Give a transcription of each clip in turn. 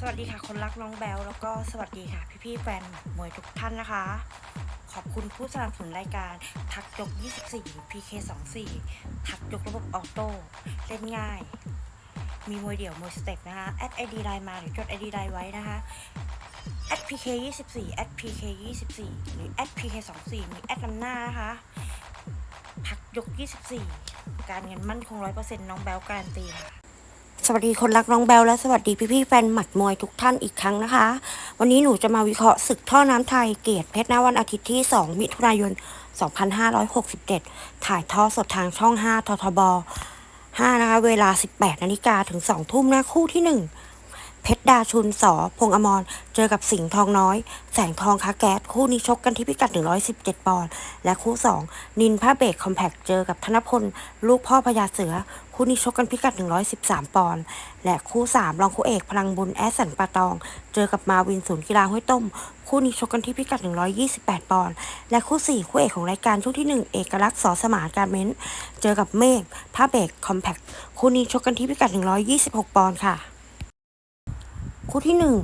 สวัสดีค่ะ คนรักน้องแบลแล้วก็สวัสดีค่ะ พี่ๆแฟนหมัดมวยทุกท่านนะคะ ขอบคุณผู้สนับสนุนรายการทักยก 24 PK 24 ทักยกระบบออโต้เล่นง่าย มีมวยเดี่ยวมวยสเต็ปนะคะแอดไอดีไลน์มาหรือจดไอดีไลน์ไว้นะคะแอด PK 24 แอด PK 24 หรือแอด PK 24 มีแอดนำหน้านะคะทักยก 24 การเงินมั่นคง 100%น้องแบลการันตีค่ะ สวัสดีคนรักน้องแบลและสวัสดีพี่ๆแฟนหมัดมวยทุกท่านอีกครั้งนะคะ วันนี้หนูจะมาวิเคราะห์ศึกท่อน้ำไทยเกียรติเพชรณวันอาทิตย์ที่ 2 มิถุนายน 2567 ถ่ายทอดสดทางช่อง 5 ททบ 5 นะคะ เวลา 18 นาฬิกาถึง 2 ทุ่มนะคู่ที่ 1 เพชรดาชุนสอ พงอมร เจอกับสิงห์ทองน้อย แสงทองคาแก๊ส คู่นี้ชกกันที่พิกัด 117 ปอนด์ และคู่ 2 นินผ้าเบกคอมแพคเจอกับธนพล ลูกพ่อพญาเสือ คู่นี้ชกกันพิกัด 113 ปอนด์ และคู่ 3 รองคู่เอกพลังบุญแอสสันปาตอง เจอกับมาวินศูนย์กีฬาห้วยต้ม คู่นี้ชกกันที่พิกัด 128 ปอนด์ และคู่ 4 คู่เอกของรายการช่วงที่ 1 เอกลักษณ์สอสมานการเม้น เจอกับเมฆผ้าเบกคอมแพคคู่นี้ชกกันที่พิกัด 126 ปอนด์ค่ะ คู่ที่หนึ่ง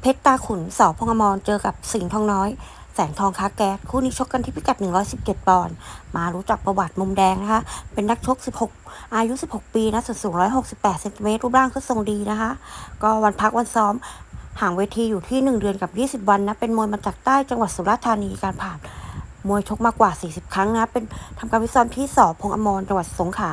เพชรตาขุนสอพงอมรเจอกับสิงห์ทองน้อย แสงทองค้าแก๊สคู่นี้ชกกันที่พิกัด 117 ปอนด์มารู้จักประวัติมุมแดงนะคะ เป็นนักชก 16 อายุ 16 ปีนะส่วนสูง 168เซนติเมตรรูปร่างก็ทรงดีนะคะ ก็วันพักวันซ้อมห่างเวทีอยู่ที่ 1 เดือนกับ 20 วันนะเป็นมวยมาจากใต้จังหวัดสุราษฎร์ธานีการผ่าน มวยชกมากกว่า 40 ครั้งนะเป็นทำการวิซ้อมที่สอบพงษ์อมรจังหวัดสงขลา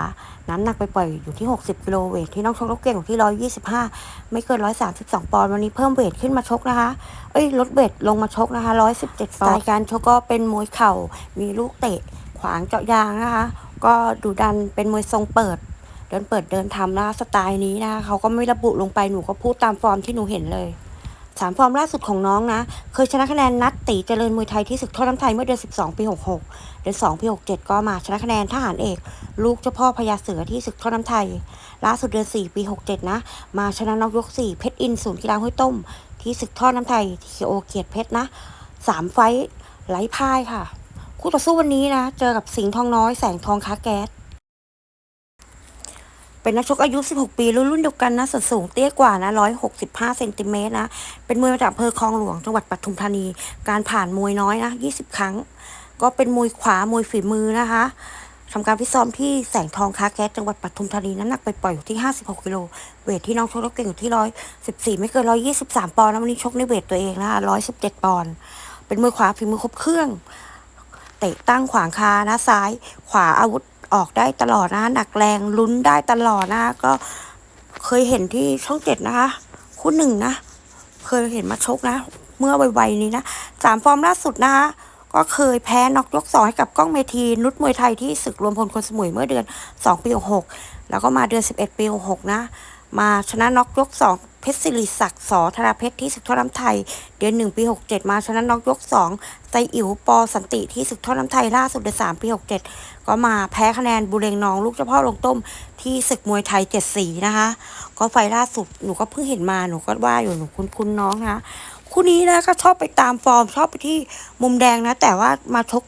น้ำหนักไปปล่อยอยู่ที่ 60กิโลเวทที่น้องชกรบเก่งอยู่ที่ 125 ไม่เกิน 132 ปอนด์วันนี้เพิ่มเวทขึ้นมาชกนะคะ เอ้ยลดเวทลงมาชกนะคะ 117ปอนด์สไตล์การชกก็เป็นมวยเข่ามีลูกเตะขวางเจาะยางนะคะ ก็ดูดันเป็นมวยทรงเปิด เดินเปิดเดินทำนะคะสไตล์นี้นะคะเขาก็ไม่ระบุลงไปหนูก็พูดตามฟอร์มที่หนูเห็นเลย สามฟอร์มล่าสุดของน้องนะ เคยชนะคะแนนนัดตีเจริญมวยไทยที่ศึกท่อน้ำไทยเมื่อเดือน 12 ปี 66 เดือน 2 ปี 67 ก็มาชนะคะแนนทหารเอก ลูกเจ้าพ่อพญาเสือที่ศึกท่อน้ำไทย ล่าสุดเดือน 4 ปี 67 นะ มาชนะนอกยก 4 เพชรอินศูนย์กีฬาห้วยต้ม ที่ศึกท่อน้ำไทยทีโอเกียรติเพชรนะสามไฟท์ไร้พ่ายค่ะ คู่ต่อสู้วันนี้นะ เจอกับสิงห์ทองน้อยแสงทองค้าแก๊ส เป็นนักชกอายุ 16 ปี รุ่นรุ่นเดียวกันนะส่วนสูงเตี้ยกว่านะ 165 เซนติเมตรนะ เป็นมวยมาจากอำเภอคลองหลวงจังหวัดปทุมธานี การผ่านมวยน้อยนะ 20 ครั้ง ก็เป็นมวยขวามวยฝีมือนะคะทำการพิซ้อมที่แสงทองค้าแก๊สจังหวัดปทุมธานีน้ำหนักไปปล่อยอยู่ที่ 56 กิโล เวทที่น้องชกรบเก่งอยู่ที่ 114 ไม่เกิน 123 ปอนด์นะวันนี้ชกในเวทตัวเองนะคะ117 ปอนด์ เป็นมวยขวาฝีมือครบเครื่อง เตะตั้งขวางคานะซ้าย ขวาอาวุธ ออกได้ตลอดนะหนักแรงลุ้นได้ตลอดนะก็เคยเห็นที่ช่องเจ็ดนะคะ คู่หนึ่งนะ เคยเห็นมาชกนะ เมื่อวัยๆนี้นะสามฟอร์มล่าสุดนะคะก็เคยแพ้น็อกยกสองให้กับก้องเมที นุชมวยไทยที่ศึกรวมพลคนสมุยเมื่อเดือน 2 ปี 6 แล้วก็มาเดือน 11 ปี 6 นะ มาชนะน็อกยก2 เพชรศิริศักดิ์สอธราเพชรที่ศึกท่อน้ำไทย เดือน1ปี67มาชนะน็อกยก2ไซอิ๋วปอสันติที่ศึกท่อน้ำไทยล่าสุดเดือน3ปี67ก็มาแพ้คะแนนบุเรงน้องลูกเจ้าพ่อลงต้มที่ศึกมวยไทยเจ็ดสีนะคะ ก็ไฟล่าสุดหนูก็เพิ่งเห็นมาหนูก็ว่าอยู่หนูคุ้นๆน้องนะคะคู่นี้นะก็ชอบไปตามฟอร์มชอบไปที่มุมแดงนะ แต่ว่ามาชก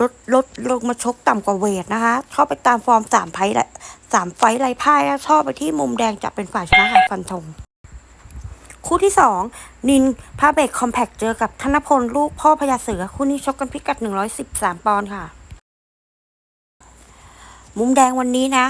ลดลดลงมาชกต่ำกว่าเวทนะคะชอบไปตามฟอร์มสามไพ่และสามไฟท์ไรพ่ายชอบไปที่มุมแดงจะเป็นฝ่ายชนะค่ะฟันธงคู่ที่สองนินพาเบกคอมแพคเจอกับธนพลลูกพ่อพญาเสือ คู่นี้ชกกันพิกัด 113 ปอนด์ค่ะ มุมแดงวันนี้นะ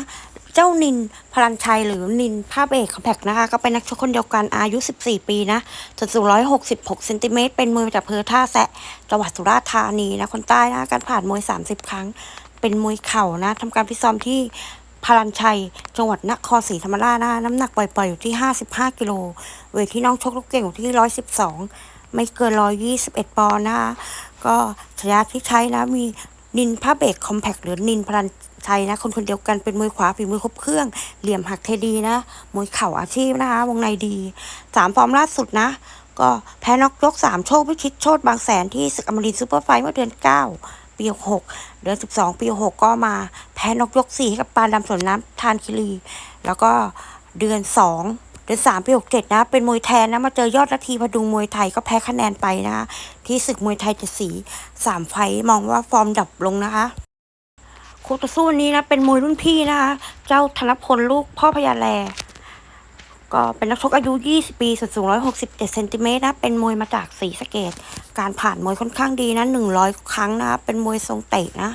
เจ้านินพลันชัยหรือนินภาพเอกคอมแพคนะคะ ก็เป็นนักชกคนเดียวกันอายุ 14 ปีนะส่วนสูง 166เซนติเมตรเป็นมวยจากเพอท่าแซะจังหวัดสุราษฎร์ธานีนะ คนใต้นะการผ่านมวย 30 ครั้ง เป็นมวยเข่านะทำการพิซ้อมที่พลันชัย จังหวัดนครศรีธรรมราชนะ น้ำหนักปล่อยๆอยู่ที่ 55 กิโลเวทที่น้องชกลูกเก่งอยู่ที่ 112 ไม่เกิน 121 ปอนด์นะคะก็ฉายาที่ใช้นะมี นินผ้าเบรกคอมแพคหรือนินพลันชัยนะ คนคนเดียวกันเป็นมวยขวาฝีมือครบเครื่อง เหลี่ยมหักเทดีนะ มวยเข่าอาชีพนะคะ วงในดีสามฟอร์มล่าสุดนะ ก็แพ้น็อกยกสามโชคพิชิตโชตบางแสนที่ศึกอมรินทร์ซูเปอร์ไฟท์เมื่อเดือนเก้าปีหกเดือนสิบสองปีหกก็มาแพ้น็อกยกสี่ให้กับปานดำสนน้ำทานคิรี แล้วก็เดือนสอง เดือนสามปีหกเจ็ดนะ เป็นมวยแทนนะ มาเจอยอดนาทีพดุงมวยไทยก็แพ้คะแนนไปนะะที่ศึกมวยไทยเจ็ดสีสามไฟมองว่าฟอร์มดับลงนะคะคู่ต่อสู้นี้นะเป็นมวยรุ่นพี่นะคะ เจ้าธนพลลูกพ่อพญาแลก็เป็นนักชกอายุ 20 ปีส่วนสูง 167 เซนติเมตรนะ เป็นมวยมาจากสีสเกต การผ่านมวยค่อนข้างดีนะ 100 ครั้งนะ เป็นมวยทรงเตะนะ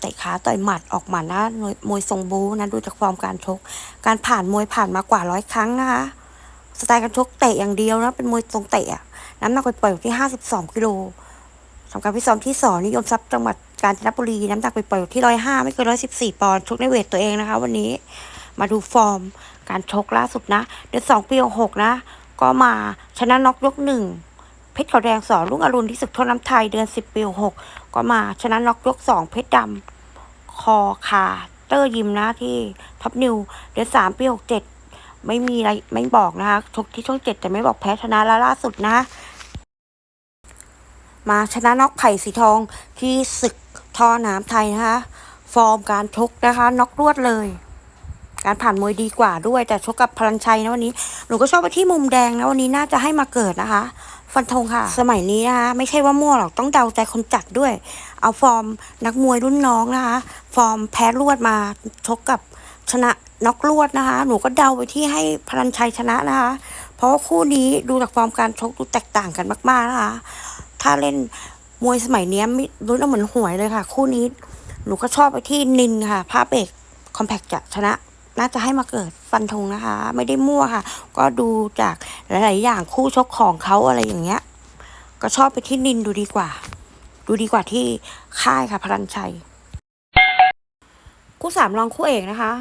เตะขาต่อยหมัดออกหมัดนะมวยทรงบูนะดูจากฟอร์มการชก การผ่านมวยผ่านมากว่าร้อยครั้งนะคะสไตล์การชกเตะอย่างเดียวนะเป็นมวยทรงเตะน้ำหนักปล่อยๆอยู่ที่ 52กิโลสำหรับพิซ้อมที่สองนิยมทรัพย์จังหวัดกาญจนบุรีน้ำหนักปล่อยๆอยู่ที่105ไม่เกิน114ปอนด์ชกในเวทตัวเองนะคะ วันนี้มาดูฟอร์ม การชกล่าสุดนะ เดือนสองปีหกนะ ก็มาชนะน็อกยกหนึ่งเพชรขาแดงสอนลุงอรุณที่ศึกทนน้ำไทยเดือนสิบปีหก ก็มาชนะน็อกยกสองเพชรดำคอขาเตอร์ยิมนะที่ท็อปนิวเดือนสามปีหกเจ็ดไม่มีอะไรไม่บอกนะคะชกที่ช่องเจ็ดแต่ไม่บอกแพ้ชนะแล้วล่าสุดนะ มาชนะน็อกไผ่สีทองที่ศึกท่อน้ำไทยนะคะ ฟอร์มการชกนะคะน็อกรวดเลย การผ่านมวยดีกว่าด้วย แต่ชกกับพลันชัยนะวันนี้หนูก็ชอบไปที่มุมแดงนะวันนี้น่าจะให้มาเกิดนะคะ ฟันธงค่ะ สมัยนี้นะคะไม่ใช่ว่ามั่วหรอกต้องเดาใจคนจัดด้วย เอาฟอร์มนักมวยรุ่นน้องนะคะ ฟอร์มแพ้รวดมาชกกับชนะน็อกรวดนะคะ หนูก็เดาไปที่ให้พลันชัยชนะนะคะ เพราะว่าคู่นี้ดูจากฟอร์มการชกดูแตกต่างกันมากๆนะคะ ถ้าเล่นมวยสมัยนี้ยมิรุ่นเอาเหมือนหวยเลยค่ะ คู่นี้ หนูก็ชอบไปที่นินค่ะภาพเอกคอมแพคจะชนะ น่าจะให้มาเกิดฟันธงนะคะ ไม่ได้มั่วค่ะ ก็ดูจากหลาย ๆ อย่างคู่ชกของเขาอะไรอย่างเงี้ย ก็ชอบไปที่นินดูดีกว่า ดูดีกว่าที่ค่ายค่ะ พลันชัย คู่สามรองคู่เอกนะคะ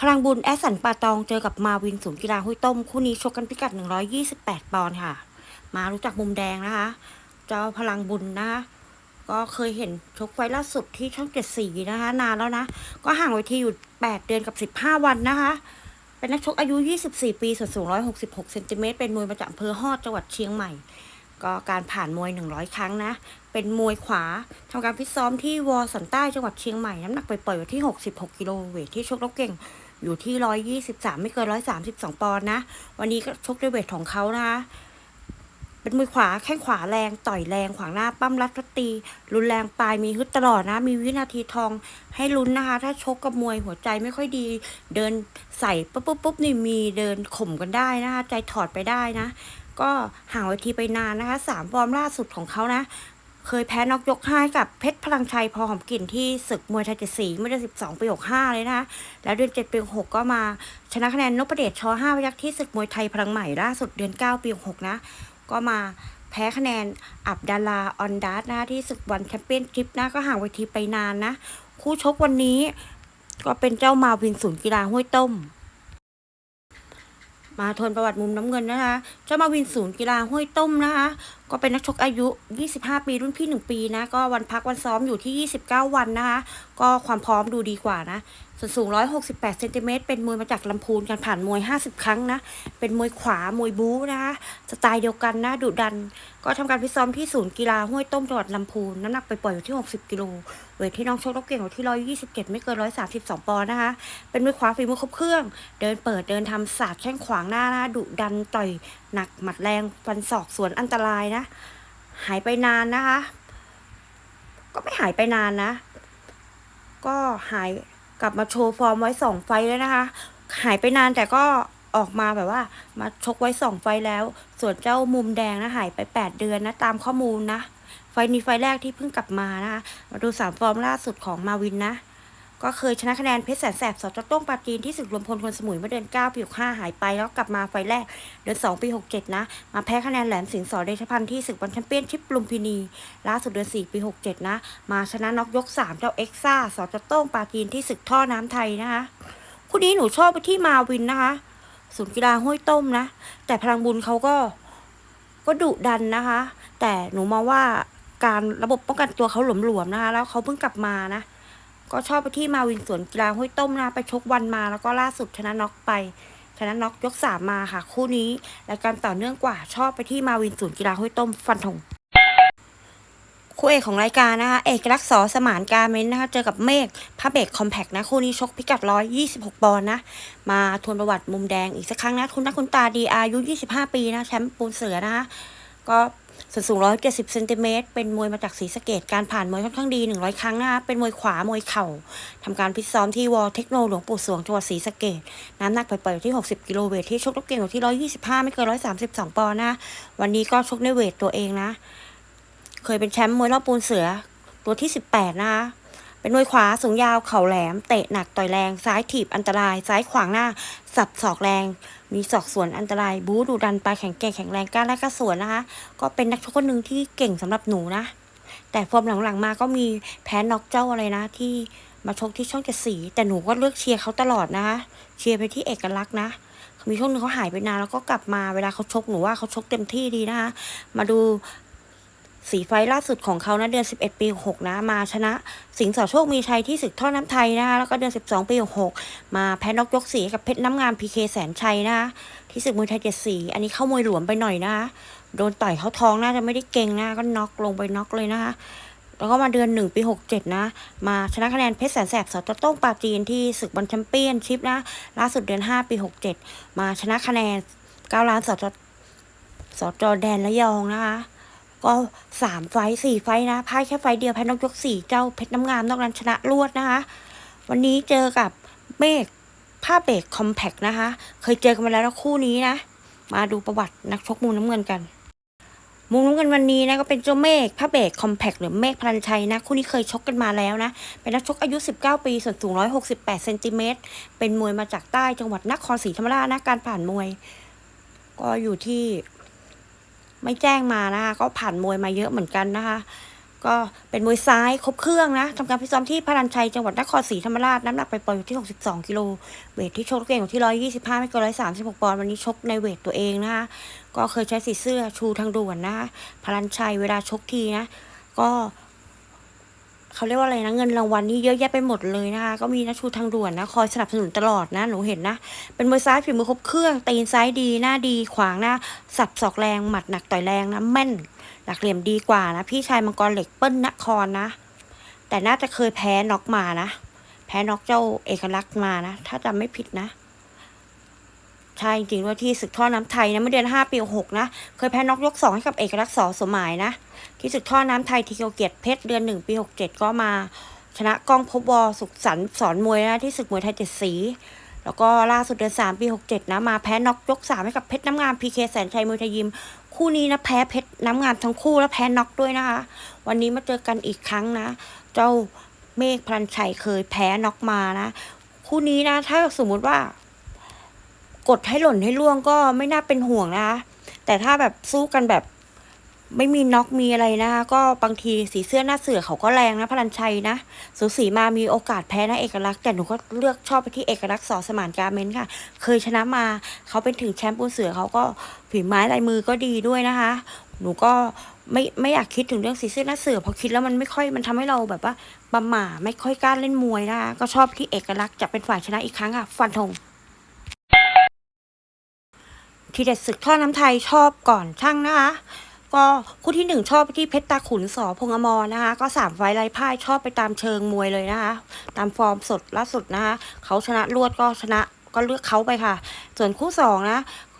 พลังบุญแอสสันปาตองเจอกับมาวินศูนย์กีฬาห้วยต้ม คู่นี้ชกกันพิกัด 128 ปอนด์ค่ะ มารู้จักมุมแดงนะคะ เจ้าพลังบุญนะคะ ก็เคยเห็นชกไฟล์ล่าสุดที่ช่องเจ็ดสีนะคะ นานแล้วนะ ก็ห่างไวที่อยู่แปดเดือนกับสิบห้าวันนะคะ เป็นนักชกอายุ 24 ปีส่วนสูง 166เซนติเมตรเป็นมวยมาจากอำเภอฮอดจังหวัดเชียงใหม่ ก็การผ่านมวย 100 ครั้งนะ เป็นมวยขวาทำการฟิตซ้อมที่วอสันใต้จังหวัดเชียงใหม่ น้ำหนักไปปล่อยๆอยู่ที่ 66 กิโลเวทที่ชกแล้วเก่งอยู่ที่ 123 ไม่เกิน 132 ปอนด์นะ วันนี้ก็ชกด้วยเวทของเขานะคะ เป็นมือขวาแข้งขวาแรงต่อยแรงขวางหน้าปั้มรัดรัดตี รุนแรงปลายมีฮึดตลอดนะ มีวินาทีทองให้ลุ้นนะคะ ถ้าชกกับมวยหัวใจไม่ค่อยดี เดินใส่ปุ๊บปุ๊บปุ๊บนี่มีเดินข่มกันได้นะคะ ใจถอดไปได้นะ ก็ห่างเวทีไปนานนะคะสามฟอร์มล่าสุดของเขานะเคยแพ้นอกยกห้าให้กับเพชรพลังชัยพอหอมกลิ่นที่ศึกมวยไทยเจ็ดสีเมื่อเดือนสิบสองปีหกห้าเลยนะคะแล้วเดือนเจ็ดปีหกก็มาชนะคะแนนนพเดชชอห้าพยักที่ศึกมวยไทยพลังใหม่ล่าสุดเดือนเก้าปีหกนะ ก็มาแพ้คะแนนอับดาลาออนดัสนะคะที่ศึกวันแชมเปี้ยนชิพนะก็ห่างเวทีไปนานนะ คู่ชกวันนี้ก็เป็นเจ้ามาวินศูนย์กีฬาห้วยต้ม มาทวนประวัติมุมน้ำเงินนะคะ เจ้ามาวินศูนย์กีฬาห้วยต้มนะคะ ก็เป็นนักชกอายุ 25 ปีรุ่นพี่ 1 ปีนะ ก็วันพักวันซ้อมอยู่ที่ 29 วันนะคะ ก็ความพร้อมดูดีกว่านะ ส่วนสูง 168เซนติเมตรเป็นมวยมาจากลำพูนการผ่านมวย 50 ครั้งนะ เป็นมวยขวา มวยบู๊นะคะ สไตล์เดียวกันนะ ดุดัน ก็ทำการฟิซ้อมที่ศูนย์กีฬาห้วยต้มจังหวัดลำพูน น้ำหนักไปปล่อยอยู่ที่ 60 กิโล เวทที่น้องชกรบเก่งอยู่ที่ 127 ไม่เกิน 132 ปอนด์นะคะ เป็นมวยขวาฝีมือครบเครื่อง เดินเปิดเดินทำศาสตร์แข้งขวางหน้านะดุดันต่อยหนักหมัดแรงฟันศอกสวนอันตรายนะหายไปนานนะคะ ก็ไม่หายไปนานนะ ก็หายกลับมาโชว์ฟอร์มไว้สองไฟแล้วนะคะ หายไปนานแต่ก็ออกมาแบบว่า มาชกไว้สองไฟแล้ว ส่วนเจ้ามุมแดงนะหายไปแปดเดือนนะตามข้อมูลนะ ไฟนี้ไฟแรกที่เพิ่งกลับมานะคะ มาดูสามฟอร์มล่าสุดของมาวินนะ ก็เคยชนะคะแนนเพชรแสนแสบสจต้งปาจีนที่ศึกรวมพลคนสมุยเมื่อเดือน9ปี65หายไป แล้วกลับมาไฟแรกเดือน2ปี 67 นะ มาแพ้คะแนนแหลมสิงห์สอเดชพันธ์ที่ศึกวันแชมเปี้ยนชิปลุมพินี ล่าสุดเดือน 4 ปี 67 นะ มาชนะน็อกยก 3 เจ้าเอ็กซ่าสจต้งปาจีนที่ศึกท่อน้ำไทยนะคะคู่นี้หนูชอบไปที่มาวินนะคะศูนย์กีฬาห้วยต้มนะ แต่พลังบุญเขาก็ก็ดุดันนะคะ แต่หนูมองว่าการระบบป้องกันตัวเขาหลวมๆนะคะ แล้วเขาเพิ่งกลับมานะ ก็ชอบไปที่มาวินสวนกีฬาห้วยต้มนะไปชกวันมาแล้วก็ล่าสุดชนะน็อกไปชนะน็อกยกสามมาค่ะ คู่นี้รายการต่อเนื่องกว่าชอบไปที่มาวินศูนกีฬาห้วยต้มฟันธงคู่เอกของรายการนะคะเอกลักษณ์สอสมานการเมนนะคะเจอกับเมฆพระเบกคอมแพกนะคู่นี้ชกพิกัดร้อยยี่สิบหกปอนด์นะ มาทวนประวัติมุมแดงอีกสักครั้งนะ คุณนักคุณตาดีอายุ 25 ปีนะ แชมป์ปูนเสือนะคะก็ ส่วนสูง 170เซนติเมตรเป็นมวยมาจากศรีสะเกดการผ่านมวยค่อนข้างดี 100 ครั้งนะคะเป็นมวยขวามวยเข่าทำการฟิซ้อมที่วอลเทคโนหลวงปู่สวงจังหวัดศรีสะเกดน้ำหนักปล่อยๆอยู่ที่ 60 กิโลเวทที่ชกรบเก่งอยู่ที่ 125 ไม่เกิน 132 ปอนด์นะ วันนี้ก็ชกในเวทตัวเองนะ เคยเป็นแชมป์มวยรอบปูนเสือตัวที่ 18 นะคะเป็นมวยขวาสูงยาวเข่าแหลม เตะหนักต่อยแรง ซ้ายถีบอันตราย ซ้ายขวางหน้า สับศอกแรง มีศอกสวนอันตราย บู๊ดูดันไปแข็งแกร่งแข็งแรงกล้าและกล้าสวนนะคะ ก็เป็นนักชกคนหนึ่งที่เก่งสำหรับหนูนะ แต่ฟอร์มหลังๆมาก็มีแพ้น็อกเจ้าอะไรนะ ที่มาชกที่ช่องเจ็ดสี แต่หนูก็เลือกเชียร์เขาตลอดนะคะเชียร์ไปที่เอกลักษณ์นะมีช่วงหนึงเขาหายไปนานแล้วก็กลับมาเวลาเขาชกหนูว่าเขาชกเต็มที่ดีนะคะ มาดู สีไฟล่าสุดของเขานะเดือน 11 ปี 6 นะ มาชนะ สิงห์สอโชคมีชัยที่ศึกท่อน้ำไทยนะคะแล้วก็เดือน 12 ปี 6 มาแพ้นอกยกสีกับเพชรน้ำงามพีเคแสนชัยนะคะที่ศึกมวยไทยเจ็ดสีอันนี้เข้ามวยหลวมไปหน่อยนะคะโดนต่อยเขาท้องน่าจะไม่ได้เก่งนะก็น็อกลงไปน็อกเลยนะคะแล้วก็มาเดือนหนึ่งปีหกเจ็ดนะ มาชนะคะแนนเพชรแสนแสบสตโต้งปราจีนที่ศึกบอลแชมเปี้ยนชิพนะ ล่าสุดเดือนห้าปีหกเจ็ดมาชนะคะแนนเก้าล้านสจสจแดนระยองนะคะ ก็สามไฟสี่ไฟนะพ่ายแค่ไฟเดียวแพ้นกยกสี่เจ้าเพชรน้ำงามนอกนั้นชนะรวดนะคะ วันนี้เจอกับเมฆผ้าเบรกคอมแพกนะคะ เคยเจอกันมาแล้วคู่นี้นะ มาดูประวัตินักชกมุมน้ำเงินกัน มุมน้ำเงินวันนี้นะก็เป็นเจ้าเมฆผ้าเบรกคอมแพกหรือเมฆพลันชัยนะ คู่นี้เคยชกกันมาแล้วนะ เป็นนักชกอายุ 19 ปีส่วนสูง 168เซนติเมตรเป็นมวยมาจากใต้จังหวัดนครศรีธรรมราชนะการผ่านมวย ก็อยู่ที่ ไม่แจ้งมานะคะก็ผ่านมวยมาเยอะเหมือนกันนะคะ ก็เป็นมวยซ้ายครบเครื่องนะทำการพิซ้อมที่พรันชัยจังหวัดนครศรีธรรมราชน้ำหนักไปปล่อยอยู่ที่ 62 กิโลเวทที่ชกเก่งอยู่ที่ 125 ไม่เกิน136 ปอนด์วันนี้ชกในเวทตัวเองนะคะก็เคยใช้สีเสื้อชูทางด่วนนะคะพลันชัยเวลาชกทีนะ ก็ เขาเรียกว่าอะไรนะเงินรางวัลนี่เยอะแยะไปหมดเลยนะคะก็มีนะชูทางด่วนนะคอยสนับสนุนตลอดนะหนูเห็นนะ เป็นมวยซ้ายฝีมือครบเครื่องตีนซ้ายดีหน้าดีขวางหน้าสับศอกแรงหมัดหนักต่อยแรงนะแม่น หลักเหลี่ยมดีกว่านะ พี่ชายมังกรเหล็กเปิ้ลนครนะ แต่น่าจะเคยแพ้น็อกมานะ แพ้น็อกเจ้าเอกลักษณ์มานะ ถ้าจำไม่ผิดนะ ช่จริงด้วยที่ศึกท่อน้ำไทยนะเมื่อเดือนห้าปีหกนะ เคยแพ้น็อกยกสองให้กับเอกลักษณ์สอสมหมายนะ ที่ศึกท่อน้ำไทยทีเกียวเกียรติเพชรเดือนหนึ่งปีหกเจ็ดก็มา ชนะกล้องพบวอสุขสันสอนมวยนะที่ศึกมวยไทยเจ็ดสีแล้วก็ล่าสุดเดือนสามปีหกเจ็ดนะ มาแพ้น็อกยกสามให้กับเพชรน้ำงามพีเคแสนชัยมวยไทยยิม คู่นี้นะแพ้เพชรน้ำงามทั้งคู่แล้วแพ้น็อกด้วยนะคะ วันนี้มาเจอกันอีกครั้งนะ เจ้าเมฆพลันชัยเคยแพ้น็อกมานะ คู่นี้นะถ้าสมมุติว่า กดให้หล่นให้ล่วงก็ไม่น่าเป็นห่วงนะคะแต่ถ้าแบบสู้กันแบบไม่มีน็อกมีอะไรนะคะก็บางทีสีเสื้อหน้าเสือเขาก็แรงนะพลันชัยนะสูสีมามีโอกาสแพ้นะเอกลักษณ์แต่หนูก็เลือกชอบไปที่เอกลักษณ์สอสมานการเมนค่ะ เคยชนะมาเขาเป็นถึงแชมป์ปูเสือเขาก็ฝีไม้ลายมือก็ดีด้วยนะคะ หนูก็ไม่ไม่อยากคิดถึงเรื่องสีเสื้อหน้าเสือพราะคิดแล้วมันไม่ค่อยมันทำให้เราแบบว่าบำหม่าไม่ค่อยกล้าเล่นมวยนะคะก็ชอบที่เอกลักษณ์จะเป็นฝ่ายชนะอีกครั้งค่ะ ฟันธง ทีเด็ดศึกท่อน้ำไทยชอบก่อนช่างนะคะก็คู่ที่หนึ่งชอบไปที่เพชรตาขุนสอพงษ์อมรนะคะ ก็สามไฟล์ไร้พ่ายชอบไปตามเชิงมวยเลยนะคะ ตามฟอร์มสดล่าสุดนะคะเขาชนะรวดก็ชนะก็เลือกเขาไปค่ะ ส่วนคู่สองนะ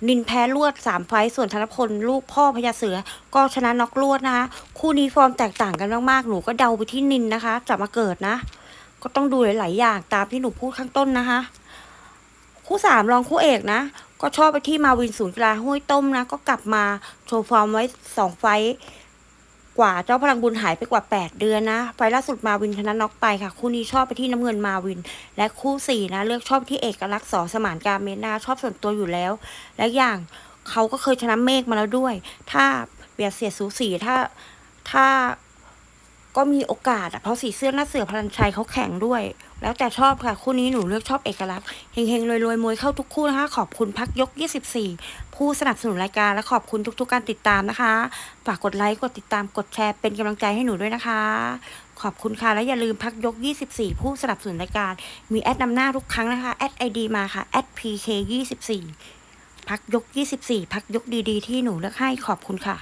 นินแพ้รวดสามไฟส่วนธนพลลูกพ่อพญาเสือ ก็ชนะน็อกรวดนะคะคู่นี้ฟอร์มแตกต่างกันมากๆหนูก็เดาไปที่นินนะคะจะมาเกิดนะ ก็ต้องดูหลายๆอย่างตามที่หนูพูดข้างต้นนะคะ คู่สามรองคู่เอกนะ ก็ชอบไปที่มาวินศูนย์กีฬาห้วยต้มนะ ก็กลับมาโชว์ฟอร์มไว้สองไฟกว่าเจ้าพลังบุญหายไปกว่า 8 เดือนนะ ไฟล่าสุดมาวินชนะน็อกไปค่ะ คู่นี้ชอบไปที่น้ำเงินมาวิน และคู่สี่นะ เลือกชอบที่เอกลักษณ์สอสมานกาเมนนะชอบส่วนตัวอยู่แล้ว และอย่างเขาก็เคยชนะเมฆมาแล้วด้วย ถ้าเบียดเสียดสูสีถ้าถ้า ก็มีโอกาสอะเพราะสีเสื้อหน้าเสือพลันชัยเขาแข่งด้วย แล้วแต่ชอบค่ะ คู่นี้หนูเลือกชอบเอกลักษณ์เฮงๆรวยๆมวยเข้าทุกคู่นะคะ ขอบคุณพักยก 24 ผู้สนับสนุนรายการและขอบคุณทุกๆการติดตามนะคะ ฝากกดไลค์กดติดตามกดแชร์เป็นกำลังใจให้หนูด้วยนะคะ ขอบคุณค่ะและอย่าลืมพักยก 24 ผู้สนับสนุนรายการ มีแอดนำหน้าทุกครั้งนะคะแอดไอดีมาค่ะแอด pk 24พักยก 24 พักยกดีๆ ที่หนูเลือกให้ขอบคุณค่ะ